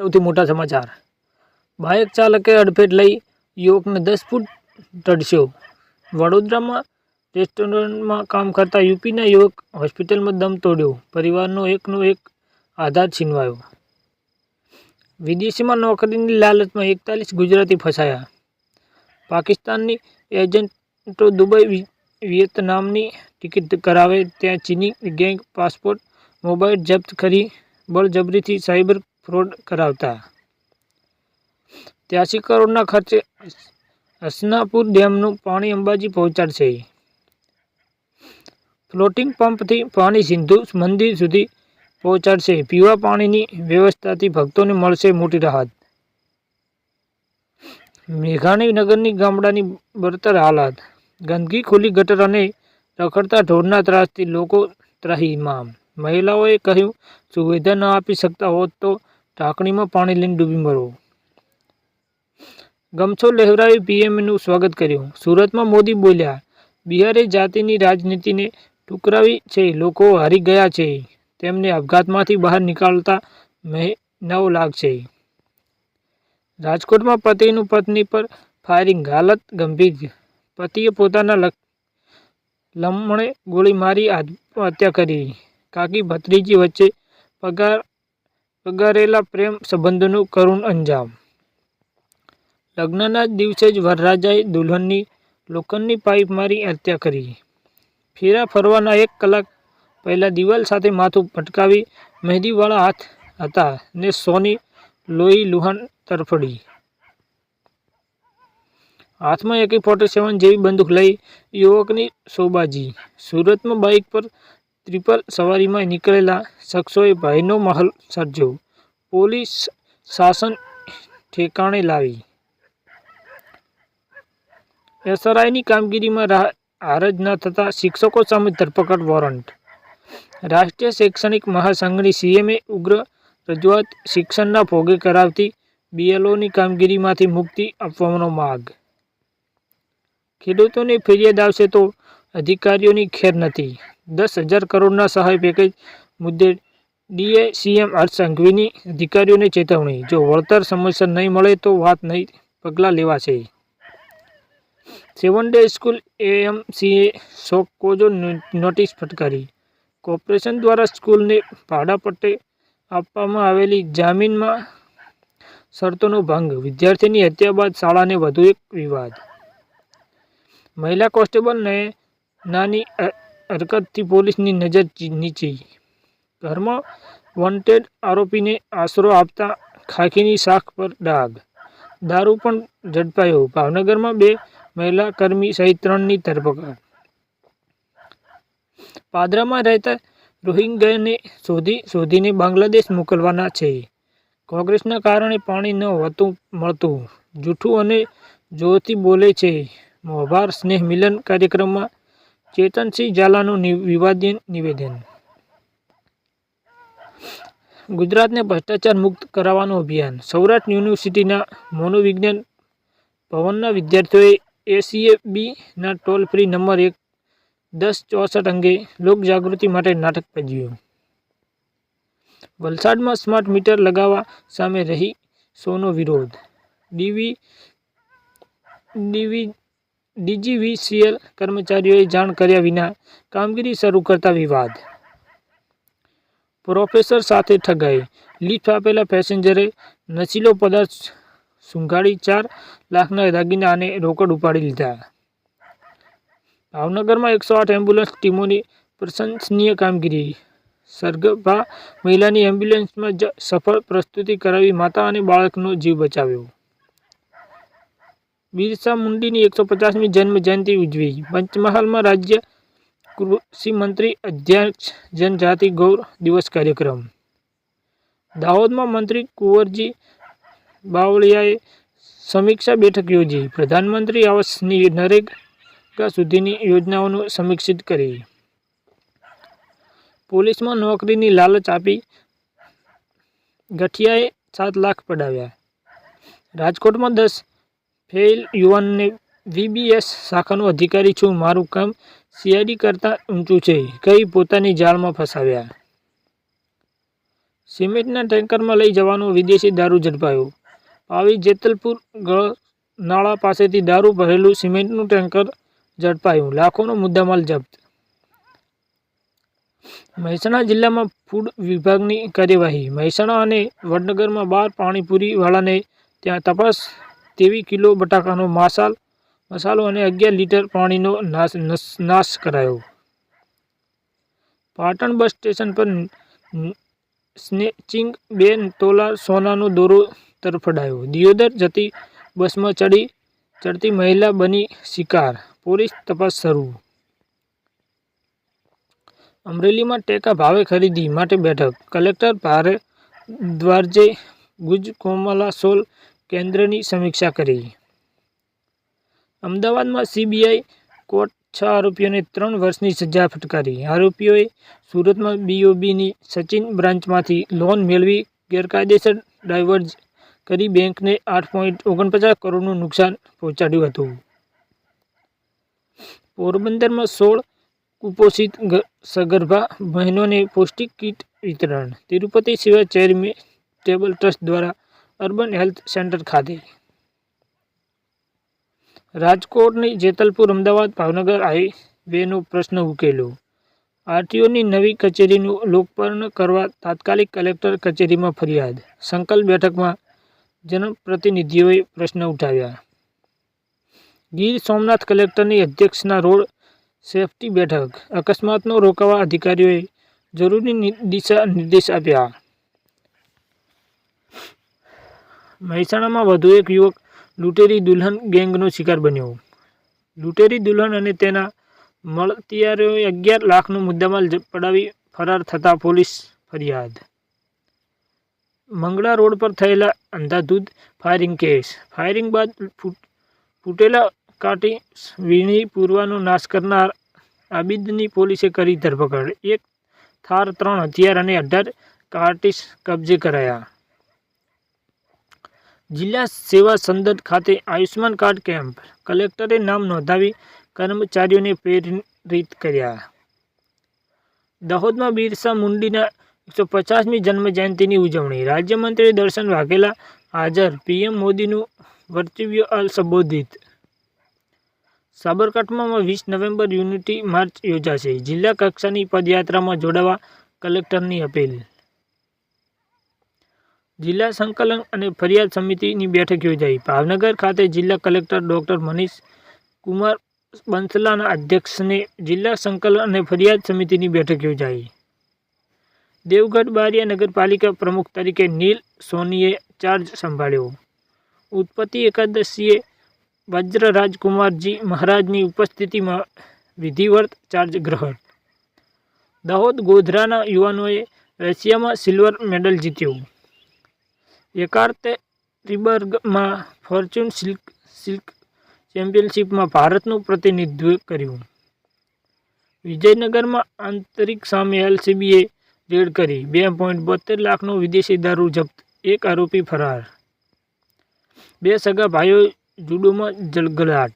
સૌથી મોટા સમાચાર. બાઇક ચાલકે અડફેટ લઈ યુવકને દસ ફૂટ તડસ્યો વડોદરામાં રેસ્ટોરન્ટમાં કામ કરતા યુપીના યુવક હોસ્પિટલમાં દમ તોડ્યો. પરિવારનો એકનો એક આધાર છીનવાયો. વિદેશીમાં નોકરીની લાલચમાં એકતાલીસ ગુજરાતી ફસાયા. પાકિસ્તાનની એજન્ટો દુબઈ વિયેતનામની ટિકિટ કરાવે ત્યાં ચીની ગેંગ પાસપોર્ટ, મોબાઈલ જપ્ત કરી, બળજબરીથી સાયબર ફ્રોડ કરાવતા. ત્યાસી કરોડના ખર્ચે હસનાપુર ડેમનું પાણી અંબાજી પહોંચાડશે. ફ્લોટિંગ પંપથી પાણી સિંધુ મંદિર સુધી પહોંચાડશે. પીવા પાણીની વ્યવસ્થાથી ભક્તોને મળશે મોટી રાહત. મેઘાણી નગરની ગામડાની બરતર હાલત. ગંદકી, ખુલ્લી ગટર અને રખડતા ઢોરના ત્રાસથી લોકો ત્રાહીમામ. મહિલાઓએ કહ્યું, સુવિધા ન આપી શકતા હોત તો ઢાંકણીમાં પાણી લઈને ડૂબી મરવું. ગમછો લહેરાવી પીએમનું સ્વાગત કર્યું. સુરતમાં મોદી બોલ્યા, બિહારે જાતિની રાજનીતિને ટુકરાવી છે, લોકો હારી ગયા છે. તેમને આપઘાતમાંથી બહાર નીકાળતા મહિનાઓ લાગશે. રાજકોટમાં પતિનું પત્ની પર ફાયરિંગ, હાલત ગંભીર. પતિએ પોતાના લમણે ગોળી મારી આત્મહત્યા કરી. કાકી ભત્રીજી વચ્ચે પગાર પગારેલા પ્રેમ સંબંધનું કરુણ અંજામ. લગ્નના દિવસે જ વરરાજાએ દુલ્હનની, લોખંડની પાઇપ મારી હત્યા કરી. ફેરા ફરવાના એક કલાક પહેલાં દિવાલ સાથે માથું પટકાવી મહેંદીવાળા હાથ હતા ને સોની લોહી લુહાણ તરફડી. હાથમાં એકે ફોર્ટી સેવન જેવી બંદૂક લઈ યુવકની શોભાજી. સુરતમાં બાઇક પર ત્રિપલ સવારીમાં નીકળેલા શખ્સોએ ભયનો માહોલ સર્જ્યો. પોલીસ શાસન ઠેકાણે લાવી. એસઆરઆઈની કામગીરીમાં હારજ ન થતા શિક્ષકો સામે ધરપકડ વોરંટ. રાષ્ટ્રીય શૈક્ષણિક મહાસંઘની સીએમએ ઉગ્ર રજૂઆત શિક્ષણના ભોગે કરાવતી બીએલઓની કામગીરીમાંથી મુક્તિ આપવાનો માગ ખેડૂતોની ફરિયાદ આવશે તો અધિકારીઓની ખેર નથી. દસ હજાર કરોડના સહાય પેકેજ મુદ્દે ડીએ સીએમ હર્ષ સંઘવીની અધિકારીઓને ચેતવણી. જો વળતર સમયસર નહીં મળે તો વાત નહીં, પગલાં લેવાશે. સેવન ડે સ્કૂલ એએમસીએ શોક કોજો નોટિસ ફટકારી. કોર્પોરેશન દ્વારા સ્કૂલને ભાડા પટ્ટે આપવામાં આવેલી જામીનમાં શરતોનો ભંગ. વિદ્યાર્થીની હત્યા બાદ શાળાને વધુ એક વિવાદ. મહિલા કોન્સ્ટેબલને નાની હરકતથી પોલીસની નજર નીચી ઘરમાં વોન્ટેડ આરોપીને આશરો આપતા ખાખીની શાખ પર ડાઘ. દારૂ પણ ઝડપાયો. ભાવનગરમાં બે મહિલા કર્મી સહિત ત્રણની ધરપકડ. પાદરામાં રહેતા રોહિંગ્યાને શોધી, શોધીને બાંગ્લાદેશ મોકલવાના છે. કોંગ્રેસના કારણે પાણી ન હોતું, મળતું. જૂઠું અને જોરથી બોલે છે. મોભાર સ્નેહ મિલન કાર્યક્રમમાં ચેતનસિંહ ઝાલાનું નિ- નિવેદન. ગુજરાતને ભ્રષ્ટાચાર મુક્ત કરાવવાનું અભિયાન. સૌરાષ્ટ્ર યુનિવર્સિટીના મનોવિજ્ઞાન ભવનના વિદ્યાર્થીઓએ એસીએબીના ટોલ ફ્રી નંબર એક, દસ ચોસઠ અંગે લોકજાગૃતિ માટે નાટક ભજવ્યું. વલસાડમાં સ્માર્ટ મીટર લગાવવા સામે રહી સોનો વિરોધ. ડીવી ડીવી ડીજીવીસીએલ કર્મચારીઓએ જાણ કર્યા વિના કામગીરી શરૂ કરતા વિવાદ. પ્રોફેસર સાથે ઠગાઈ. લિફ્ટ આપેલા પેસેન્જરે નશીલો પદાર્થ સુંઘાડી ચાર લાખના દાગીના અને રોકડ ઉપાડી લીધા. ભાવનગરમાં એકસો આઠ એમ્બ્યુલન્સ ટીમોની પ્રશંસનીય કામગીરી. સરગભા મહિલાની એમ્બ્યુલન્સમાં સફળ પ્રસ્તુતિ કરાવી માતા અને બાળકનો જીવ બચાવ્યો. બિરસા મુંડીની એકસો પચાસમી જન્મ જયંતિ ઉજવી પંચમહાલમાં રાજ્ય કૃષિ મંત્રી અધ્યક્ષ જનજાતિ ગૌર દિવસ કાર્યક્રમ. દાહોદમાં મંત્રી કુંવરજી બાવળિયાએ સમીક્ષા બેઠક યોજી. પ્રધાનમંત્રી આવાસની નરેગા સુધીની યોજનાઓનું સમીક્ષિત કરી. પોલીસમાં નોકરીની લાલચ આપી ગઠિયાએ સાત લાખ પડાવ્યા. રાજકોટમાં દસ ફેલ યુવાનને વીબીએસ શાખાનો અધિકારી છું. મારું કામ સીઆઈડી કરતાં ઊંચું છે. કહી પોતાની જાળમાં ફસાવ્યા? સિમેન્ટના ટેન્કરમાં લઈ જવાનો વિદેશી દારૂ ઝડપાયો. પાવી જેતલપુર નાળા પાસેથી દારૂ ભરેલું સિમેન્ટનું ટેન્કર ઝડપાયું. લાખોનો મુદ્દામાલ જપ્ત. મહેસાણા જિલ્લામાં ફૂડ વિભાગની કાર્યવાહી. મહેસાણા અને વડનગરમાં બાર પાણીપુરીવાળાને ત્યાં તપાસ તેવી કિલો બટાકાનો માસાલ, મસાલો અને અગિયાર લીટર પાણીનો નાશ નાશ કરાયો. પાટણ બસ સ્ટેશન પર સ્નેચિંગ બેન તોલા સોનાનો દોરો તરફડાયો. દિયોદર જતી બસમાં ચડી, ચડતી મહિલા બની શિકાર. પોલીસ તપાસ શરૂ. અમરેલીમાં ટેકા ભાવે ખરીદી માટે બેઠક. કલેક્ટર ભારે દ્વારજે ગુજ કોમલા સોલ કેન્દ્રની સમીક્ષા કરી. અમદાવાદમાં સીબીઆઈ કોર્ટ છ આરોપીઓને ત્રણ વર્ષની સજા ફટકારી. આરોપીઓએ સુરતમાં બીઓબીની સચિન બ્રાન્ચમાંથી લોન મેળવી ગેરકાયદેસર ડાયવર્જ કરી બેંકને આઠ પોઈન્ટ ઓગણપચાસ કરોડનું નુકસાન પહોંચાડ્યું હતું. પોરબંદરમાં સોળ કુપોષિત સગર્ભા બહેનોને પૌષ્ટિક કીટ વિતરણ. તિરુપતિ શિવા ચેરિટેબલ ટ્રસ્ટ દ્વારા અર્બન હેલ્થ સેન્ટર ખાતે. રાજકોટની જેતલપુર અમદાવાદ ભાવનગર હાઈવેનો પ્રશ્ન ઉકેલો આરટીઓની નવી કચેરીનું લોકપર્ણ કરવા તાત્કાલિક કલેક્ટર કચેરીમાં ફરિયાદ. સંકલ્પ બેઠકમાં જનપ્રતિનિધિઓએ પ્રશ્ન ઉઠાવ્યા. ગીર સોમનાથ કલેક્ટરની અધ્યક્ષના રોડ સેફટી બેઠક. અકસ્માતનો રોકાવા અધિકારીઓએ જરૂરી દિશા નિર્દેશ આપ્યા. મહેસાણામાં વધુ એક યુવક લૂંટેરી દુલ્હન ગેંગનો શિકાર બન્યો. લૂંટેરી દુલ્હન અને તેના મળતિયારોએ અગિયાર લાખનો મુદ્દામાલ પડાવી ફરાર થતા પોલીસ ફરિયાદ. મંગળા રોડ પર થયેલા અંધાધૂધ ફાયરિંગ કેસ. ફાયરિંગ બાદ ફૂટેલા કાટી વીણી પૂરવાનો નાશ કરનાર આબિદની પોલીસે કરી ધરપકડ. એક, થાર ત્રણ, હથિયાર અને અઢાર કાર્ટિસ કબજે કરાયા. જિલ્લા સેવા સંદર્ભ ખાતે આયુષ્માન કાર્ડ કેમ્પ. કલેક્ટરે નામ નોંધાવી કર્મચારીઓને પ્રેરિત કર્યા. દાહોદમાં બિરસા મુંડીના એકસો પચાસમી જન્મજયંતિની ઉજવણી. રાજ્યમંત્રી દર્શન વાઘેલા હાજર. પીએમ મોદીનું વર્ચ્યુઅલ સંબોધિત સાબરકાંઠામાં વીસ નવેમ્બર યુનિટી માર્ચ યોજાશે. જિલ્લા કક્ષાની પદયાત્રામાં જોડાવા કલેક્ટરની અપીલ. જિલ્લા સંકલન અને ફરિયાદ સમિતિની બેઠક યોજાઈ. ભાવનગર ખાતે જિલ્લા કલેક્ટર ડૉક્ટર મનીષ કુમાર બંસલાના અધ્યક્ષને જિલ્લા સંકલન અને ફરિયાદ સમિતિની બેઠક યોજાઈ. દેવગઢ બારિયા નગરપાલિકા પ્રમુખ તરીકે નીલ સોનીએ ચાર્જ સંભાળ્યો. ઉત્પત્તિ એકાદશીએ વજ્ર રાજકુમારજી મહારાજની ઉપસ્થિતિમાં વિધિવત ચાર્જ ગ્રહણ. દાહોદ ગોધરાના યુવાનોએ રશિયામાં સિલ્વર મેડલ જીત્યો. એકાર્તેરિબર્ગમાં ફોર્ચ્યુન સિલ્ક સિલ્ક ચેમ્પિયનશિપમાં ભારતનું પ્રતિનિધિત્વ કર્યું. વિજયનગરમાં આંતરિક સામે એલસીબીએ રેડ કરી. બે પોઈન્ટ બોતેર લાખનો વિદેશી દારૂ જપ્ત. એક આરોપી ફરાર. બે સગા ભાઈઓ જુડોમાં જળગલાટ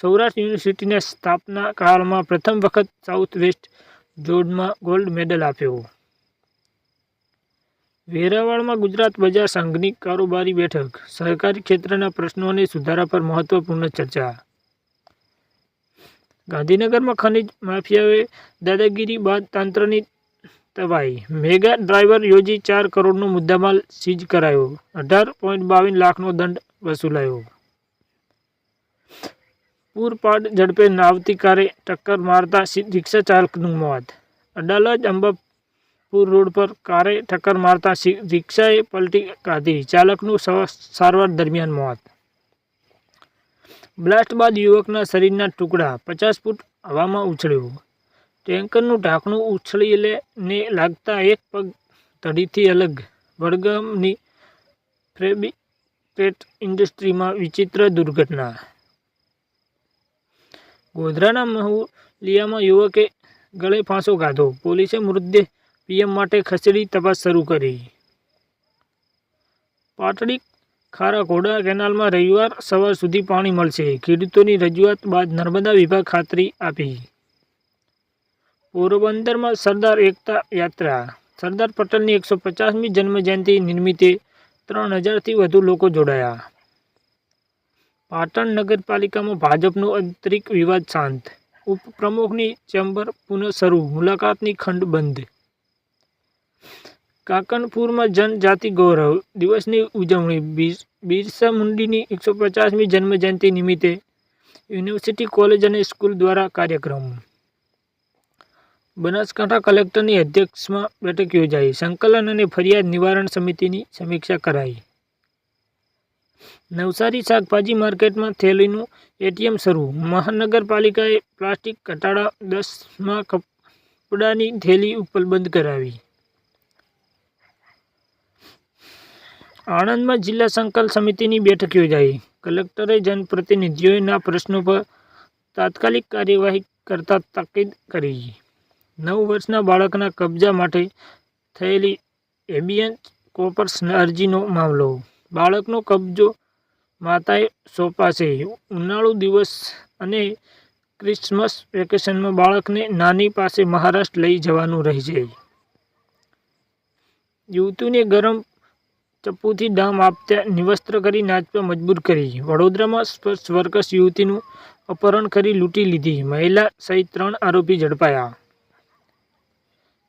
સૌરાષ્ટ્ર યુનિવર્સિટીના સ્થાપના કાળમાં પ્રથમ વખત સાઉથ વેસ્ટ જોડમાં ગોલ્ડ મેડલ આપ્યો. વેરાવળમાં ગુજરાત બજાર સંઘની કારોબારી બેઠક. સહકારી ક્ષેત્રના પ્રશ્નો અને સુધારા પર મહત્વપૂર્ણ ચર્ચા. ગાંધીનગરમાં ખનિજ માફિયાઓએ દાદાગીરી બાદ તંત્રની તવાઈ. મેગા ડ્રાઈવર યોજી ચાર કરોડનો મુદ્દામાલ સીઝ કરાયો. અઢાર પોઈન્ટ બાવીસ લાખનો દંડ વસૂલાયો. પૂરપાટ ઝડપે નાવતી કારે ટક્કર મારતા રિક્ષા ચાલકનું મોત. અડાલજ અંબાપુર રોડ પર કારે ટક્કર મારતા રિક્ષાએ પલટી કાઢી. ચાલકનું સારવાર દરમિયાન મોત. બ્લાસ્ટ બાદ યુવકના શરીરના ટુકડા પચાસ ફૂટ હવામાં ઉછળ્યું. ટેન્કરનું ઢાંકણું ઉછળીને લાગતા એક પગ ધડીથી અલગ. વડગમની ફેબ્રિકેટ ઇન્ડસ્ટ્રીમાં વિચિત્ર દુર્ઘટના. ગોધરાના મહુલિયામાં યુવકે ગળે ફાંસો ખાધો પોલીસે મૃતદેહ પીએમ માટે ખસેડી તપાસ શરૂ કરી. પાટડી ખારા ઘોડા કેનાલમાં રવિવાર સવાર સુધી પાણી મળશે. ખેડૂતોની રજૂઆત બાદ નર્મદા વિભાગ ખાતરી આપી. પોરબંદરમાં સરદાર એકતા યાત્રા. સરદાર પટેલની એકસો પચાસમી જન્મજયંતિ નિમિત્તે ત્રણ હજારથી વધુ લોકો જોડાયા. પાટણ નગરપાલિકામાં ભાજપનો આંતરિક વિવાદ શાંત. ઉપપ્રમુખની ચેમ્બર પુનઃ શરૂ. મુલાકાતની ખંડ બંધ. કાકનપુરમાં જનજાતિ ગૌરવ દિવસની ઉજવણી. બિર- બિરસા મુંડીની એકસો પચાસમી જન્મજયંતિ નિમિત્તે યુનિવર્સિટી કોલેજ અને સ્કૂલ દ્વારા કાર્યક્રમ. બનાસકાંઠા કલેક્ટરની અધ્યક્ષમાં બેઠક યોજાઈ. સંકલન અને ફરિયાદ નિવારણ સમિતિની સમીક્ષા કરાઈ. નવસારી શાકભાજી માર્કેટમાં થેલીનું એટીએમ શરૂ. મહાનગરપાલિકાએ પ્લાસ્ટિક ઘટાડા દસમાં કપડાની થેલી ઉપલબ્ધ કરાવી. આણંદમાં જિલ્લા સંકલ સમિતિની બેઠક યોજાઈ. કલેક્ટરે જનપ્રતિનિધિઓના પ્રશ્નો પર તાત્કાલિક કાર્યવાહી કરતા તાકીદ કરી. નવ વર્ષના બાળકના કબજા માટે થયેલી એબિયન કોપર્સ અરજીનો મામલો. બાળકનો કબજો માતાએ સોંપાશે. ઉનાળુ દિવસ અને ક્રિસમસ વેકેશનમાં બાળકને નાની પાસે મહારાષ્ટ્ર લઈ જવાનું રહેશે. યુવતીને ગરમ ચપ્પુથી ડામ આપતા નિવસ્ત્ર કરી નાચવા મજબૂર કરી. વડોદરામાં સ્પર્શ વર્કર્સ યુવતીનું અપહરણ કરી લૂંટી લીધી. મહિલા સહિત ત્રણ આરોપી ઝડપાયા.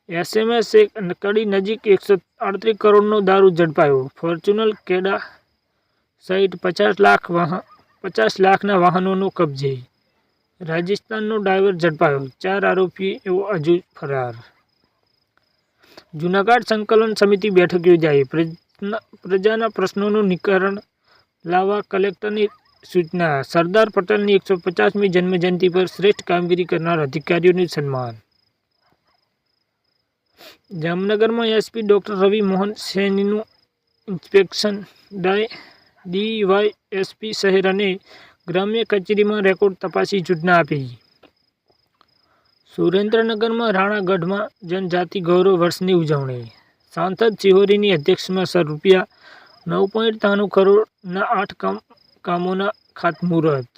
એસએમએસ એક કડી નજીક એકસો આડત્રીસ કરોડનો દારૂ ઝડપાયો. ફોર્ચ્યુનર કેડા સહિત પચાસ લાખ વાહન, પચાસ લાખના વાહનોનો કબજે. રાજસ્થાનનો ડ્રાઈવર ઝડપાયો. ચાર આરોપી એવો હજુ ફરાર. જૂનાગઢ સંકલન સમિતિ બેઠક યોજાઈ. પ્રજાના પ્રશ્નોનું નિકરણ લાવવા કલેક્ટરની સૂચના. સરદાર પટેલની એકસો પચાસમી જન્મજયંતિ પર શ્રેષ્ઠ કામગીરી કરનાર અધિકારીઓનું સન્માન. જામનગરમાં એસપી ડૉક્ટર રવિ મોહન સૈનીનું ઇન્સ્પેક્શન. ડાય ડીવાય એસપી શહેર અને ગ્રામ્ય કચેરીમાં રેકોર્ડ તપાસી સૂચના આપી. સુરેન્દ્રનગરમાં રાણાગઢમાં જનજાતિ ગૌરવ વર્ષની ઉજવણી. સાંસદ શિહોરીની અધ્યક્ષમાં સર રૂપિયા નવ પોઈન્ટ ત્રાણું કરોડના આઠ કામ, કામોના ખાતમુહૂર્ત.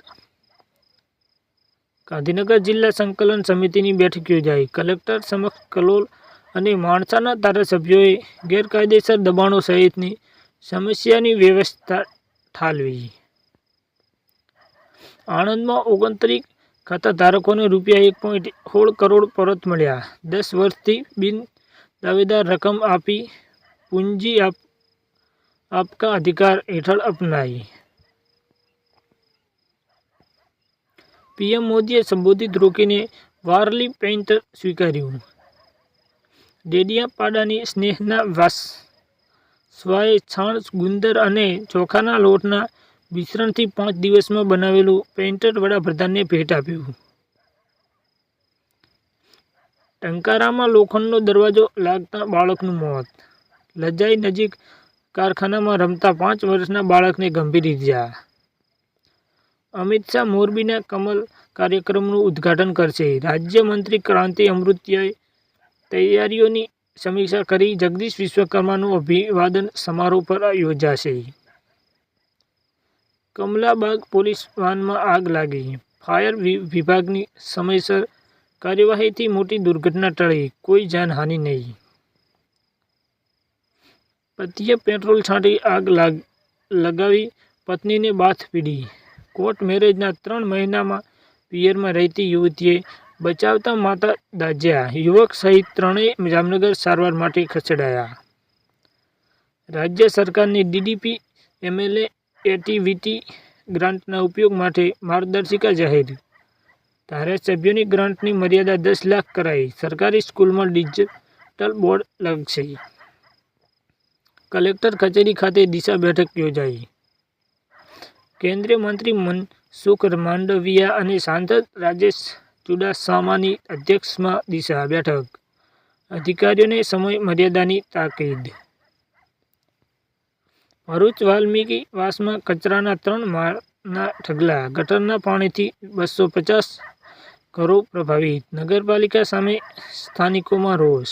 ગાંધીનગર જિલ્લા સંકલન સમિતિની બેઠક યોજાઈ. કલેક્ટર સમક્ષ કલોલ અને માણસાના ધારાસભ્યોએ ગેરકાયદેસર દબાણો સહિતની સમસ્યાની વ્યવસ્થા ઠાલવી. આણંદમાં ઓગણત્રીસ ખાતાધારકોને રૂપિયા એક પોઈન્ટ સોળ કરોડ પરત મળ્યા. દસ વર્ષથી બિન દાવેદાર રકમ આપી પૂંજી આપ આપકા અધિકાર હેઠળ અપનાવી પીએમ મોદીએ સંબોધિત રોકીને વારલી પેન્ટર સ્વીકાર્યું ડેડિયાપાડાની સ્નેહના વાસ, સ્વાએ છાણ, ગુંદર અને ચોખાના લોટના મિશ્રણથી પાંચ દિવસમાં બનાવેલું પેઇન્ટર વડાપ્રધાનને ભેટ આપ્યું. ટંકારામાં લોખંડનો દરવાજો લાગતા બાળકનું મોત. લજાઈ નજીક કારખાનામાં રમતા પાંચ વર્ષના બાળકને ગંભીર ઇજા અમિત શાહ મોરબીના કમલ કાર્યક્રમનું ઉદ્ઘાટન કરશે. રાજ્યમંત્રી ક્રાંતિ અમૃત્યાએ તૈયારીઓની સમીક્ષા કરી જગદીશ વિશ્વકર્માનું અભિવાદન સમારોહ પર યોજાશે. કમલાબાગ પોલીસ વાનમાં આગ લાગી. ફાયર વિભાગની સમયસર કાર્યવાહીથી મોટી દુર્ઘટના ટળી. કોઈ જાનહાનિ નહીં. પતિએ પેટ્રોલ છાંટી આગ લાગ, લગાવી, પત્નીને બાથ પીડી. કોર્ટ મેરેજના ત્રણ મહિનામાં પિયરમાં રહેતી યુવતીએ બચાવતા માતા દાજ્યા. યુવક સહિત ત્રણેય જામનગર સારવાર માટે ખસેડાયા. રાજ્ય સરકારની ડીડીપી એમએલએ એટીવીટી ગ્રાન્ટના ઉપયોગ માટે માર્ગદર્શિકા જાહેર ધારાસભ્યોની ગ્રાન્ટની મર્યાદા દસ લાખ કરાઈ. સરકારી સ્કૂલમાં ડિજિટલ બોર્ડ લાગશે. કલેક્ટર કચેરી ખાતે દિશા બેઠક યોજાઈ. કેન્દ્રીય મંત્રી મનસુખ માંડવિયા અને સાંસદ રાજેશ ચુડાસામાની અધ્યક્ષમાં દિશા બેઠક. અધિકારીઓને સમય મર્યાદાની તાકીદ. ભરૂચ વાલ્મીકી વાસમાં કચરાના ત્રણ માળના ઢગલા, ગટરના પાણીથી બસો પચાસ ઘરો પ્રભાવિત નગરપાલિકા સામે સ્થાનિકોમાં રોષ.